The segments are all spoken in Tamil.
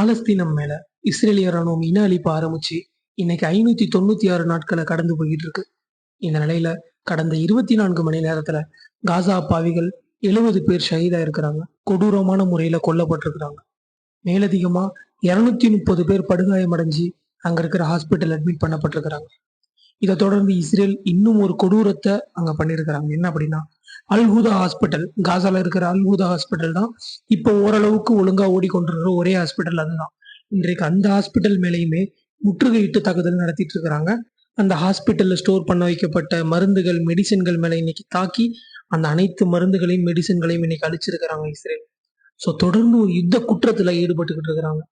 பாலஸ்தீனம் மேல இஸ்ரேலிய ராணுவம் இன அழிப்ப ஆரம்பிச்சு இன்னைக்கு ஐநூத்தி தொண்ணூத்தி ஆறு நாட்களை கடந்து போயிட்டு இருக்கு. இந்த நிலையில கடந்த இருபத்தி நான்கு மணி நேரத்துல காசா அப்பாவிகள் எழுபது பேர் ஷஹீதா இருக்கிறாங்க. கொடூரமான முறையில கொல்லப்பட்டிருக்கிறாங்க. மேலதிகமா இருநூத்தி முப்பது பேர் படுகாயமடைஞ்சு அங்க இருக்கிற ஹாஸ்பிட்டல் அட்மிட் பண்ணப்பட்டிருக்கிறாங்க. இதை தொடர்ந்து இஸ்ரேல் இன்னும் ஒரு கொடூரத்தை அங்க பண்ணியிருக்கிறாங்க. என்ன அப்படின்னா அல்ஹூதா ஹாஸ்பிட்டல் காசால இருக்கிற அல்ஹூதா ஹாஸ்பிட்டல் தான் இப்போ ஓரளவுக்கு ஒழுங்கா ஓடிக்கொண்டிருக்கிற ஒரே ஹாஸ்பிட்டல் அதுதான். இன்றைக்கு அந்த ஹாஸ்பிட்டல் மேலேயுமே முற்றுகையிட்டு தாக்குதல் நடத்திட்டு இருக்கிறாங்க. அந்த ஹாஸ்பிட்டல்ல ஸ்டோர் பண்ண வைக்கப்பட்ட மருந்துகள் மெடிசன்கள் மேல இன்னைக்கு தாக்கி அந்த அனைத்து மருந்துகளையும் மெடிசன்களையும் இன்னைக்கு அழிச்சிருக்கிறாங்க இஸ்ரேல். ஸோ தொடர்ந்து ஒரு யுத்த குற்றத்துல ஈடுபட்டுக்கிட்டு இருக்கிறாங்க.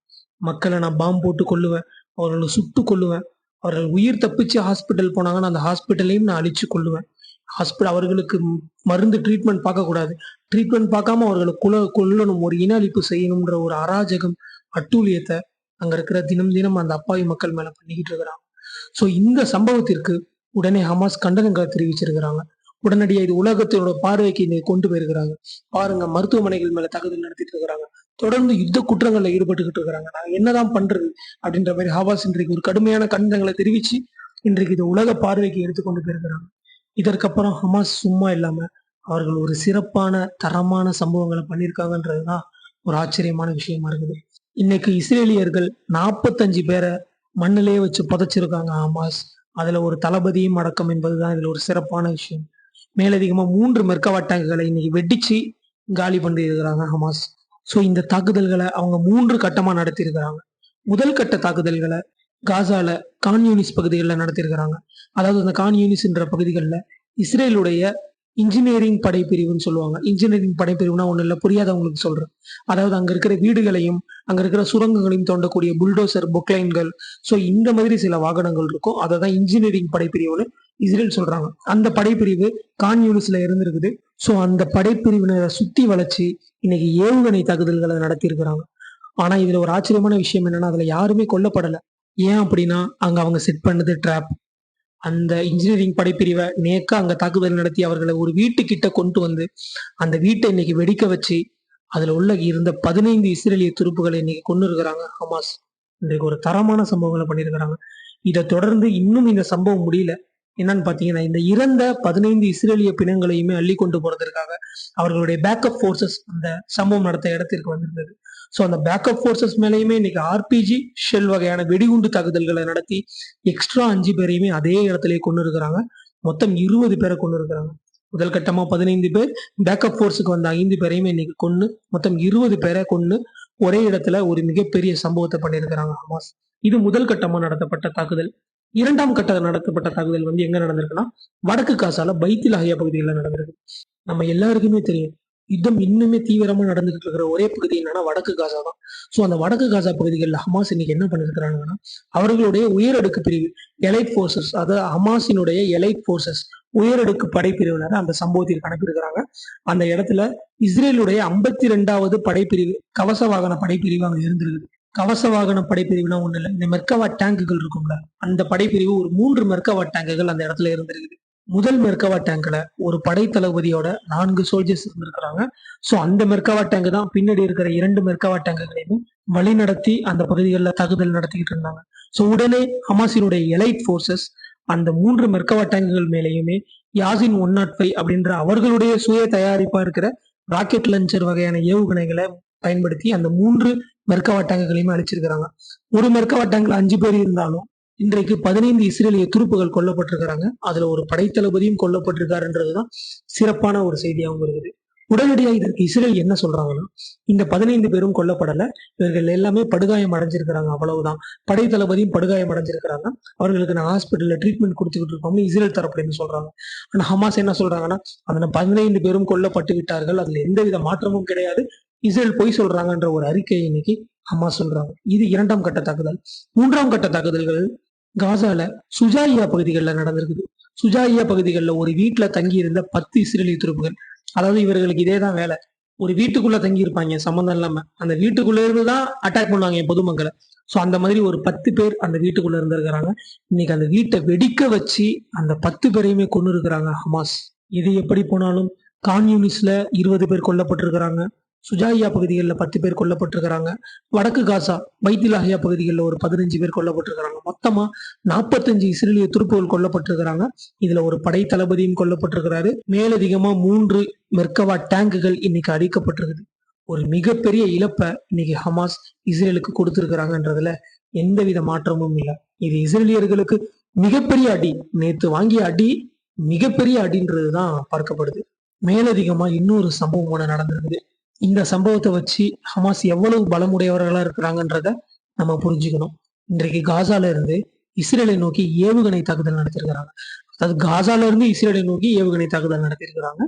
மக்களை நான் பாம்பு போட்டு கொள்ளுவேன் அவர்களை சுட்டு கொள்ளுவேன் அவர்கள் உயிர் தப்பிச்சு ஹாஸ்பிட்டல் போனாங்கன்னா அந்த ஹாஸ்பிட்டலையும் நான் அழிச்சு கொள்ளுவேன் ஹாஸ்பிட்டல் அவர்களுக்கு மருந்து ட்ரீட்மெண்ட் பார்க்கக்கூடாது. ட்ரீட்மெண்ட் பார்க்காம அவர்களை குல கொல்லணும். ஒரு இன அழிப்பு செய்யணும்ன்ற ஒரு அராஜகம் அட்டூழியத்தை அங்க இருக்கிற தினம் தினம் அந்த அப்பாவி மக்கள் மேல பண்ணிக்கிட்டு இருக்கிறாங்க. ஸோ இந்த சம்பவத்திற்கு உடனே ஹமாஸ் கண்டனங்களை தெரிவிச்சிருக்கிறாங்க. உடனடியாக இது உலகத்தினோட பார்வைக்கு இதை கொண்டு போயிருக்கிறாங்க. பாருங்க மருத்துவமனைகள் மேல தாக்குதல் நடத்திட்டு இருக்கிறாங்க. தொடர்ந்து யுத்த குற்றங்கள்ல ஈடுபட்டுக்கிட்டு இருக்கிறாங்க. நான் என்னதான் பண்றது அப்படின்ற மாதிரி ஹவாஸ் இன்றைக்கு ஒரு கடுமையான கண்டனங்களை தெரிவிச்சு இன்றைக்கு இது உலக பார்வைக்கு எடுத்துக்கொண்டு போயிருக்கிறாங்க. இதற்கப்புறம் ஹமாஸ் சும்மா இல்லாம அவர்கள் ஒரு சிறப்பான தரமான சம்பவங்களை பண்ணியிருக்காங்கன்றது தான் ஒரு ஆச்சரியமான விஷயமா இருக்குது. இன்னைக்கு இஸ்ரேலியர்கள் நாற்பத்தஞ்சு பேரை மண்ணிலேயே வச்சு புதைச்சிருக்காங்க ஹமாஸ். அதுல ஒரு தளபதியும் அடக்கம் என்பதுதான் இதுல ஒரு சிறப்பான விஷயம். மேலதிகமாக மூன்று மெர்கவா டேங்குகளை இன்னைக்கு வெடிச்சு காலி பண்ணி இருக்கிறாங்க ஹமாஸ். ஸோ இந்த தாக்குதல்களை அவங்க மூன்று கட்டமாக நடத்தியிருக்கிறாங்க. முதல் கட்ட தாக்குதல்களை காசால கான் யூனிஸ் பகுதிகளில் நடத்தியிருக்கிறாங்க. அதாவது அந்த கான் யூனிஸ்ன்ற பகுதிகளில் இஸ்ரேலுடைய இன்ஜினியரிங் படைப்பிரிவுன்னு சொல்லுவாங்க. இன்ஜினியரிங் படைப்பிரிவுனா ஒன்றும் இல்லை புரியாதவங்களுக்கு சொல்கிறேன் அதாவது அங்கே இருக்கிற வீடுகளையும் அங்கே இருக்கிற சுரங்கங்களையும் தோண்டக்கூடிய புல்டோசர் புக்லைன்கள் ஸோ இந்த மாதிரி சில வாகனங்கள் இருக்கும். அதை தான் இன்ஜினியரிங் படைப்பிரிவுன்னு இஸ்ரேல் சொல்கிறாங்க அந்த படைப்பிரிவு கான் யூனிஸ்ல இருந்திருக்குது. ஸோ அந்த படைப்பிரிவினரை சுற்றி வளைச்சி இன்னைக்கு ஏவுகணை தாக்குதல்களை நடத்தியிருக்கிறாங்க. ஆனால் இதில் ஒரு ஆச்சரியமான விஷயம் என்னன்னா அதில் யாருமே கொல்லப்படலை. ஏன் அப்படின்னா அங்க அவங்க செட் பண்ணது ட்ராப் அந்த இன்ஜினியரிங் படைப்பிரிவை நேக்க அங்க தாக்குதல் நடத்தி அவர்களை ஒரு வீட்டுக்கிட்ட கொண்டு வந்து அந்த வீட்டை இன்னைக்கு வெடிக்க வச்சு அதுல உள்ள இருந்த பதினைந்து இஸ்ரேலிய துருப்புகளை இன்னைக்கு கொண்டு இருக்கிறாங்க ஹமாஸ். இன்றைக்கு ஒரு தரமான சம்பவங்களை பண்ணியிருக்கிறாங்க. இதை தொடர்ந்து இன்னும் இந்த சம்பவம் முடியல. என்னன்னு பாத்தீங்கன்னா இந்த இறந்த பதினைந்து இஸ்ரேலிய பிணங்களையுமே அள்ளி கொண்டு போறதற்காக அவர்களுடைய பேக்கப் ஃபோர்ஸஸ் அந்த சம்பவம் நடத்த இடத்திற்கு வந்திருந்தது. ஸோ அந்த பேக்கப் ஃபோர்ஸஸ் மேலேயுமே இன்னைக்கு ஆர்பிஜி ஷெல் வகையான வெடிகுண்டு தாக்குதல்களை நடத்தி எக்ஸ்ட்ரா அஞ்சு பேரையுமே அதே இடத்துலயே கொண்டு இருக்கிறாங்க மொத்தம் இருபது பேரை கொண்டு இருக்கிறாங்க முதல் கட்டமா பதினைந்து பேர் பேக்கப் ஃபோர்ஸுக்கு வந்த ஐந்து பேரையுமே இன்னைக்கு கொண்டு மொத்தம் இருபது பேரை கொண்டு ஒரே இடத்துல ஒரு மிகப்பெரிய சம்பவத்தை பண்ணியிருக்கிறாங்க ஹமாஸ். இது முதல் கட்டமா நடத்தப்பட்ட தாக்குதல். இரண்டாம் கட்ட நடத்தப்பட்ட தாக்குதல் வந்து எங்க நடந்திருக்குன்னா வடக்கு காசால பைத்தில் ஹையா பகுதிகளில் நடந்திருக்கு. நம்ம எல்லாருக்குமே தெரியும். யுத்தம் இன்னுமே தீவிரமா நடந்துகிட்டு இருக்கிற ஒரே பகுதி என்னன்னா வடக்கு காசா தான். ஸோ அந்த வடக்கு காசா பகுதிகளில் ஹமாஸ் இன்னைக்கு என்ன பண்ணிருக்கிறாங்கன்னா அவர்களுடைய உயரடுக்கு பிரிவு எலைட் ஃபோர்ஸஸ் அதாவது ஹமாஸினுடைய எலைட் ஃபோர்ஸஸ் உயரடுக்கு படைப்பிரிவினர் அந்த சம்பவத்திற்கு அனுப்பியிருக்கிறாங்க அந்த இடத்துல இஸ்ரேலுடைய ஐம்பத்தி ரெண்டாவது படைப்பிரிவு கவச வாகன படைப்பிரிவு அங்க இருந்திருக்குது. கவச வாகன படைப்பிரிவுனா ஒண்ணு இல்லை. இந்த மெர்கவா டேங்குகள் இருக்கும்ல அந்த படைப்பிரிவு ஒரு மூன்று மெர்கவா டேங்குகள் அந்த இடத்துல இருந்திருக்குது. முதல் மெர்கவா டேங்க்ல ஒரு படை தளபதியோட நான்கு சோல்ஜர்ஸ் இருந்திருக்கிறாங்க. ஸோ அந்த மெர்கவா டேங்க் தான் பின்னாடி இருக்கிற இரண்டு மெர்கவா டேங்குகளையும் வழி நடத்தி அந்த பகுதிகளில் தாக்குதல் நடத்திக்கிட்டு இருந்தாங்க. ஸோ உடனே ஹமாசினுடைய எலைட் ஃபோர்ஸஸ் அந்த மூன்று மெர்கவா டேங்குகள் மேலேயுமே யாசின் ஒன் நாட் ஃபைவ் அப்படின்ற அவர்களுடைய சுய தயாரிப்பா இருக்கிற ராக்கெட் லஞ்சர் வகையான ஏவுகணைகளை பயன்படுத்தி அந்த மூன்று மெர்கவா டேங்குகளையுமே அழிச்சிருக்கிறாங்க. ஒரு மெர்கவா டேங்க்ல அஞ்சு பேர் இருந்தாலும் இன்றைக்கு பதினைந்து இஸ்ரேலிய துருப்புகள் கொல்லப்பட்டிருக்கிறாங்க. அதுல ஒரு படைத்தளபதியும் கொல்லப்பட்டிருக்காருன்றதுதான் சிறப்பான ஒரு செய்தியாகவும் இருக்குது. உடனடியாக இதற்கு இஸ்ரேல் என்ன சொல்றாங்கன்னா இந்த பதினைந்து பேரும் கொல்லப்படல. இவர்கள் எல்லாமே படுகாயம் அடைஞ்சிருக்கிறாங்க அவ்வளவுதான். படை தளபதியும் படுகாயம் அடைஞ்சிருக்கிறாங்க. அவர்களுக்கு நான் ஹாஸ்பிட்டல்ல ட்ரீட்மெண்ட் கொடுத்துக்கிட்டு இருக்கோம்னு இஸ்ரேல் தரப்புலன்னு சொல்றாங்க. ஆனா ஹமாஸ் என்ன சொல்றாங்கன்னா அந்த பதினைந்து பேரும் கொல்லப்பட்டு விட்டார்கள். அதுல எந்தவித மாற்றமும் கிடையாது. இஸ்ரேல் பொய் சொல்றாங்கன்ற ஒரு அறிக்கையை இன்னைக்கு ஹமாஸ் சொல்றாங்க. இது இரண்டாம் கட்ட தாக்குதல். மூன்றாம் கட்ட தாக்குதல்கள் காசால சுஜாயியா பகுதிகளில் நடந்திருக்குது. சுஜாயியா பகுதிகளில் ஒரு வீட்டில் தங்கி இருந்த பத்து இஸ்ரேலிய துருப்புகள். அதாவது இவர்களுக்கு இதே தான் வேலை. ஒரு வீட்டுக்குள்ள தங்கி இருப்பாங்க சம்மந்தம் இல்லாம. அந்த வீட்டுக்குள்ள இருந்து தான் அட்டாக் பண்ணுவாங்க பொதுமக்களை. ஸோ அந்த மாதிரி ஒரு பத்து பேர் அந்த வீட்டுக்குள்ள இருந்திருக்கிறாங்க. இன்னைக்கு அந்த வீட்டை வெடிக்க வச்சு அந்த பத்து பேரையுமே கொண்டு இருக்கிறாங்க ஹமாஸ். இது எப்படி போனாலும் கான்யூனிஸ்ட்ல இருபது பேர் கொல்லப்பட்டிருக்கிறாங்க. சுஜாயியா பகுதிகளில் பத்து பேர் கொல்லப்பட்டிருக்கிறாங்க. வடக்கு காசா பைத்திலாஹியா பகுதிகளில் ஒரு பதினஞ்சு பேர் கொல்லப்பட்டிருக்கிறாங்க. மொத்தமா நாற்பத்தஞ்சு இஸ்ரேலிய துருப்புகள் கொல்லப்பட்டிருக்கிறாங்க. இதுல ஒரு படை தளபதியும் கொல்லப்பட்டிருக்கிறாரு. மேலதிகமா மூன்று மெர்கவா டேங்குகள் இன்னைக்கு அழிக்கப்பட்டிருக்குது. ஒரு மிகப்பெரிய இழப்பை இன்னைக்கு ஹமாஸ் இஸ்ரேலுக்கு கொடுத்திருக்கிறாங்கன்றதுல எந்தவித மாற்றமும் இல்லை. இது இஸ்ரேலியர்களுக்கு மிகப்பெரிய அடி. நேற்று வாங்கிய அடி மிகப்பெரிய அடின்றதுதான் பார்க்கப்படுது. மேலதிகமா இன்னொரு சம்பவம் ஒன்று நடந்திருக்குது. இந்த சம்பவத்தை வச்சு ஹமாஸ் எவ்வளவு பலமுடையவர்களா இருக்கிறாங்கன்றத நம்ம புரிஞ்சுக்கணும். இன்றைக்கு காசால இருந்து இஸ்ரேலை நோக்கி ஏவுகணை தாக்குதல் நடத்திருக்கிறாங்க. அதாவது காசால இருந்து இஸ்ரேலை நோக்கி ஏவுகணை தாக்குதல் நடத்திருக்கிறாங்க.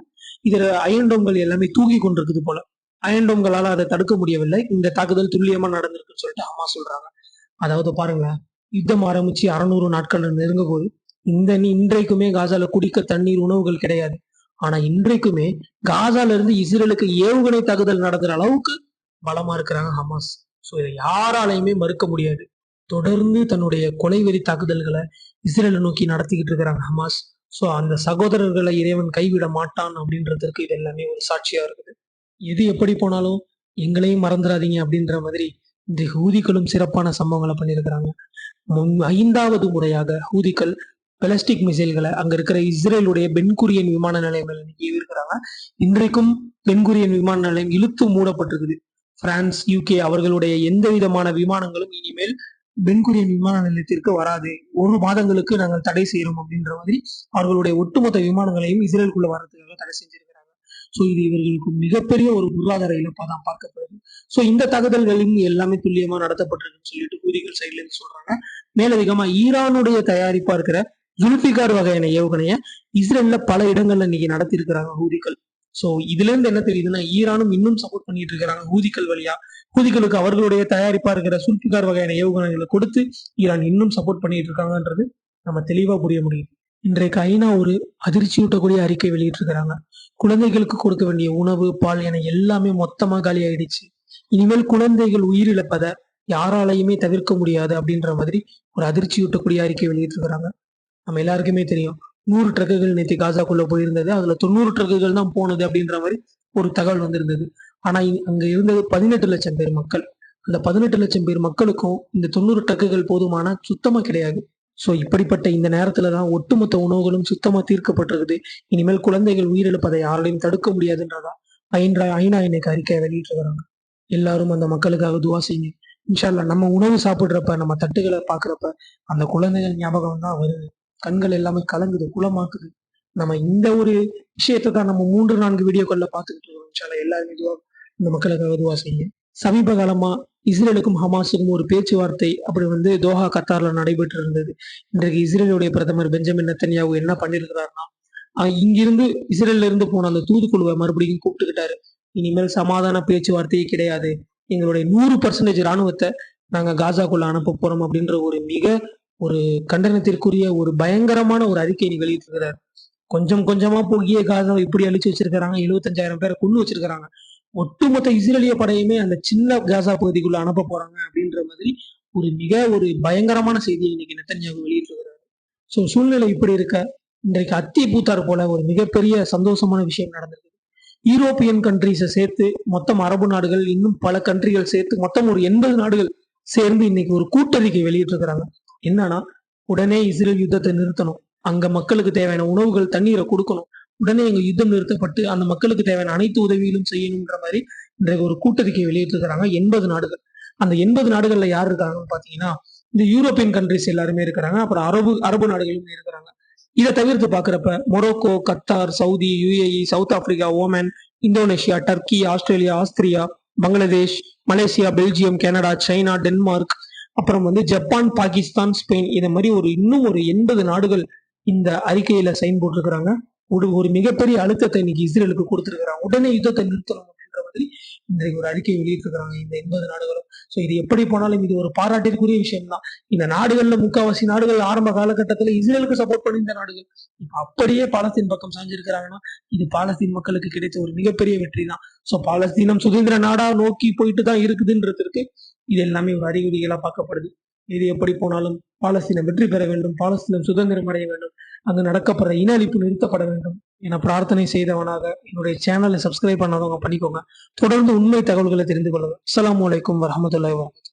இதுல அயன்டோம்கள் எல்லாமே தூக்கி கொண்டிருக்குது போல. அயன்டோம்களால அதை தடுக்க முடியவில்லை. இந்த தாக்குதல் துல்லியமா நடந்திருக்குன்னு சொல்லிட்டு ஹமா சொல்றாங்க. அதாவது பாருங்க யுத்தம் ஆரம்பிச்சு அறநூறு நாட்கள் நெருங்க போது இந்த நீ- இன்றைக்குமே காசால குடிக்க தண்ணீர் உணவுகள் கிடையாது. ஆனா இன்றைக்குமே காசால இருந்து இஸ்ரேலுக்கு ஏவுகணை தாக்குதல் நடத்துற அளவுக்கு பலமா இருக்கிறாங்க ஹமாஸ். சோ இதை யாராலையுமே மறுக்க முடியாது. தொடர்ந்து தன்னுடைய கொலைவெறி தாக்குதல்களை இஸ்ரேலை நோக்கி நடத்திக்கிட்டு இருக்கிறாங்க ஹமாஸ். சோ அந்த சகோதரர்களை இறைவன் கைவிட மாட்டான் அப்படின்றதுக்கு இது எல்லாமே ஒரு சாட்சியா இருக்குது. எது எப்படி போனாலும் எங்களையும் மறந்துடாதீங்க அப்படின்ற மாதிரி இந்த ஹூதிகளும் சிறப்பான சம்பவங்களை பண்ணியிருக்கிறாங்க. முன் ஐந்தாவது முறையாக ஹூதிகள் பெலஸ்டிக் மிசைல்களை அங்க இருக்கிற இஸ்ரேலுடைய பென்குரியன் விமான நிலையங்கள் இருக்கிறாங்க. இன்னைக்கு இன்றைக்கும் பென்குரியன் விமான நிலையம் இழுத்து மூடப்பட்டிருக்குது. பிரான்ஸ் யூகே அவர்களுடைய எந்த விதமான விமானங்களும் இனிமேல் பென்குரியன் விமான நிலையத்திற்கு வராது. ஒரு மாதங்களுக்கு நாங்கள் தடை செய்யறோம் அப்படின்ற மாதிரி அவர்களுடைய ஒட்டுமொத்த விமானங்களையும் இஸ்ரேலுக்குள்ள வர்றதுக்காக தடை செஞ்சிருக்கிறாங்க. ஸோ இது இவர்களுக்கு மிகப்பெரிய ஒரு பொருளாதார இழப்பா தான் பார்க்கப்படுது. ஸோ இந்த தகவல்களும் எல்லாமே துல்லியமா நடத்தப்பட்டிருக்குன்னு சொல்லிட்டு கூதிகள் சைட்ல இருந்து சொல்றாங்க. மேலதிகமா ஈரானுடைய தயாரிப்பா இருக்கிற ஜுல்பிகார் வகையான ஏவுகணையை இஸ்ரேல்ல பல இடங்கள்ல இன்னைக்கு நடத்தி இருக்கிறாங்க ஹூதிகள். சோ இதுல இருந்து என்ன தெரியுதுன்னா ஈரானும் இன்னும் சப்போர்ட் பண்ணிட்டு இருக்கிறாங்க ஹூதிகள் வழியா. ஹூதிகளுக்கு அவர்களுடைய தயாரிப்பா இருக்கிற சுல்பிகார் வகையான ஏவுகணைகளை கொடுத்து ஈரான் இன்னும் சப்போர்ட் பண்ணிட்டு இருக்காங்கன்றது நம்ம தெளிவா புரிய முடியும் இன்றைக்கு ஐநா ஒரு அதிர்ச்சியூட்டக்கூடிய அறிக்கை வெளியிட்டிருக்கிறாங்க. குழந்தைகளுக்கு கொடுக்க வேண்டிய உணவு பால் என எல்லாமே மொத்தமா காலி ஆயிடுச்சு. இனிமேல் குழந்தைகள் உயிரிழப்பதை யாராலையுமே தவிர்க்க முடியாது அப்படின்ற மாதிரி ஒரு அதிர்ச்சியூட்டக்கூடிய அறிக்கை வெளியிட்டிருக்கிறாங்க. நம்ம எல்லாருக்குமே தெரியும். நூறு ட்ரக்குகள் நேற்று காசாக்குள்ள போயிருந்தது. அதுல தொண்ணூறு ட்ரக்குகள் தான் போனது அப்படின்ற மாதிரி ஒரு தகவல் வந்திருந்தது. ஆனா அங்கே அங்க இருந்தது பதினெட்டு லட்சம் பேர் மக்கள். அந்த பதினெட்டு லட்சம் பேர் மக்களுக்கும் இந்த தொண்ணூறு ட்ரக்குகள் போதுமான சுத்தமா கிடையாது. ஸோ இப்படிப்பட்ட இந்த நேரத்துல தான் ஒட்டுமொத்த உணவுகளும் சுத்தமா தீர்க்கப்பட்டிருக்குது. இனிமேல் குழந்தைகள் உயிரிழப்பதை யாராலையும் தடுக்க முடியாதுன்றதா ஐநா ஐநா இன்னைக்கு அறிக்கையை வெளியிட்டிருக்கிறாங்க. எல்லாரும் அந்த மக்களுக்காக துவா செய்யுங்க. இன்ஷா நம்ம உணவு சாப்பிட்றப்ப நம்ம தட்டுகளை பாக்குறப்ப அந்த குழந்தைகள் ஞாபகம் தான் வருது. கண்கள் எல்லாமே கலங்குது குளமாக்குது. நம்ம இந்த ஒரு விஷயத்தை தான் நம்ம மூன்று நான்கு வீடியோக்கள்ல பார்த்துக்கிட்டு இருக்கோம். எல்லாருமே துவா இந்த மக்களுக்காக இதுவா செய்யுங்க. சமீப காலமா இஸ்ரேலுக்கும் ஹமாஸுக்கும் ஒரு பேச்சுவார்த்தை அப்படி வந்து தோஹா கத்தார்ல நடைபெற்று இருந்தது. இன்றைக்கு இஸ்ரேலுடைய பிரதமர் பெஞ்சமின் நெத்தன்யாவு என்ன பண்ணிருக்கிறாருன்னா இங்கிருந்து இஸ்ரேல்ல இருந்து போன அந்த தூதுக்குழுவை மறுபடியும் கூப்பிட்டுக்கிட்டாரு. இனிமேல் சமாதான பேச்சுவார்த்தையே கிடையாது. எங்களுடைய நூறு பர்சன்டேஜ் ராணுவத்தை நாங்க காசாக்குள்ள அனுப்ப போறோம் அப்படின்ற ஒரு மிக ஒரு கண்டனத்திற்குரிய ஒரு பயங்கரமான ஒரு அறிக்கையை வெளியிட்டிருக்கிறார். கொஞ்சம் கொஞ்சமா போகிய காசாவை இப்படி அழிச்சு வச்சிருக்கிறாங்க. எழுபத்தஞ்சாயிரம் பேரை கொண்டு வச்சிருக்கிறாங்க. ஒட்டுமொத்த இஸ்ரேலிய படையுமே அந்த சின்ன காசா பகுதிக்குள்ள அனுப்ப போறாங்க அப்படின்ற மாதிரி ஒரு மிக ஒரு பயங்கரமான செய்தியை இன்னைக்கு நெத்தன்யாகு வெளியிட்டிருக்கிறாரு. ஸோ சூழ்நிலை இப்படி இருக்க இன்றைக்கு அத்தி பூத்தார் போல ஒரு மிகப்பெரிய சந்தோஷமான விஷயம் நடந்திருக்கு. யூரோப்பியன் கண்ட்ரிஸை சேர்த்து மொத்தம் அரபு நாடுகள் இன்னும் பல கண்ட்ரிகள் சேர்த்து மொத்தம் ஒரு எண்பது நாடுகள் சேர்ந்து இன்னைக்கு ஒரு கூட்டறிக்கை வெளியிட்டிருக்கிறாங்க. என்னன்னா உடனே இஸ்ரேல் யுத்தத்தை நிறுத்தணும். அங்க மக்களுக்கு தேவையான உணவுகள் தண்ணீரை கொடுக்கணும். உடனே எங்க யுத்தம் நிறுத்தப்பட்டு அந்த மக்களுக்கு தேவையான அனைத்து உதவிகளும் செய்யணுன்ற மாதிரி இன்றைக்கு ஒரு கூட்டறிக்கை வெளியிட்டிருக்கிறாங்க எண்பது நாடுகள். அந்த எண்பது நாடுகள்ல யார் இருக்காங்கன்னு பாத்தீங்கன்னா இந்த யூரோப்பியன் கண்ட்ரிஸ் எல்லாருமே இருக்கிறாங்க. அப்புறம் அரபு அரபு நாடுகளும் இருக்கிறாங்க. இதை தவிர்த்து பாக்குறப்ப Morocco Qatar Saudi UAE South Africa Oman Indonesia Turkey Australia Austria Bangladesh Malaysia Belgium Canada China Denmark அப்புறம் வந்து ஜப்பான் பாகிஸ்தான் ஸ்பெயின் இதை மாதிரி ஒரு இன்னும் ஒரு எண்பது நாடுகள் இந்த அறிக்கையில சைன் போட்டிருக்கிறாங்க. ஒரு ஒரு மிகப்பெரிய அழுத்தத்தை இன்னைக்கு இஸ்ரேலுக்கு கொடுத்துருக்கிறாங்க. உடனே யுத்தத்தை நிறுத்தணும். இன்றைக்கு ஒரு அறிக்கை வெளியிட்டிருக்கிறாங்க. இந்த எண்பது நாடுகளும். ஸோ இது எப்படி போனாலும் இது ஒரு பாராட்டிற்குரிய விஷயம் தான் இந்த நாடுகள்ல முக்காவாசி நாடுகள் ஆரம்ப காலகட்டத்துல இஸ்ரேலுக்கு சப்போர்ட் பண்ணியிருந்த நாடுகள். அப்படியே பாலஸ்தீன் பக்கம் சாஞ்சிருக்கிறாங்கன்னா இது பாலஸ்தீன் மக்களுக்கு கிடைத்த ஒரு மிகப்பெரிய வெற்றி தான் ஸோ பாலஸ்தீனம் சுதந்திர நாடா நோக்கி போயிட்டு தான் இருக்குதுன்றதுக்கு இது எல்லாமே ஒரு அறிகுறிகளா பார்க்கப்படுது. இது எப்படி போனாலும் பாலஸ்தீனம் வெற்றி பெற வேண்டும். பாலஸ்தீனம் சுதந்திரம் அடைய வேண்டும். அங்கு நடக்கப்படுற இன அழிப்பு நிறுத்தப்பட வேண்டும் என பிரார்த்தனை செய்தவனாக என்னுடைய சேனலை சப்ஸ்கிரைப் பண்ணாதவங்க பண்ணிக்கோங்க. தொடர்ந்து உண்மை தகவல்களை தெரிந்து கொள்ளுங்க அஸ்லாம் அலைக்கும் வரமத்துல வரமத்து